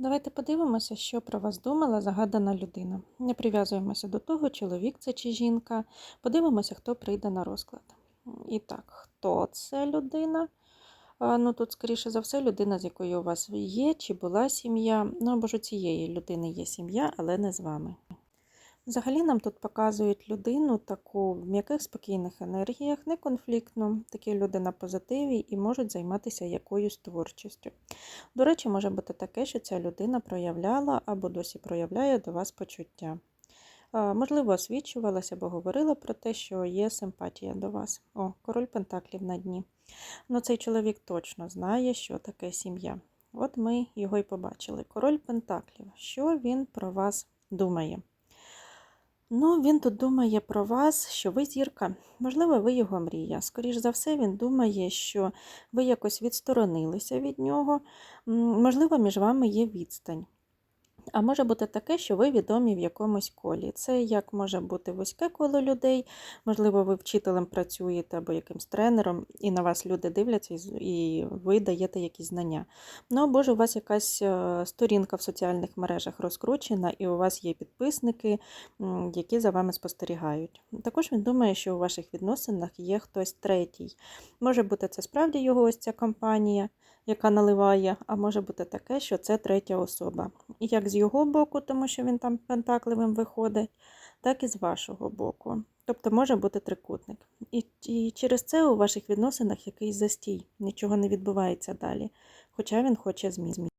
Давайте подивимося, що про вас думала загадана людина. Не прив'язуємося до того, чоловік це чи жінка. Подивимося, хто прийде на розклад. І так, хто це людина? Ну, тут, скоріше за все, людина, з якою у вас є, чи була сім'я. Ну, або ж у цієї людини є сім'я, але не з вами. Взагалі нам тут показують людину таку в м'яких спокійних енергіях, не конфліктну. Такі люди на позитиві і можуть займатися якоюсь творчістю. До речі, може бути таке, що ця людина проявляла або досі проявляє до вас почуття. Можливо, освічувалася або говорила про те, що є симпатія до вас. О, король Пентаклів на дні. Ну, цей чоловік точно знає, що таке сім'я. От ми його і побачили. Король Пентаклів. Що він про вас думає? Ну, він тут думає про вас, що ви зірка. Можливо, ви його мрія. Скоріш за все, він думає, що ви якось відсторонилися від нього. Можливо, між вами є відстань. А може бути таке, що ви відомі в якомусь колі. Це як може бути вузьке коло людей, можливо, ви вчителем працюєте або якимсь тренером, і на вас люди дивляться, і ви даєте якісь знання. Ну або ж у вас якась е, сторінка в соціальних мережах розкручена, і у вас є підписники, які за вами спостерігають. Також він думає, що у ваших відносинах є хтось третій. Може бути, це справді його ось ця компанія, яка наливає, а може бути таке, що це третя особа. І як з його боку, тому що він там пентакливим виходить, так і з вашого боку. Тобто може бути трикутник. І, і через це у ваших відносинах якийсь застій, нічого не відбувається далі, хоча він хоче змін.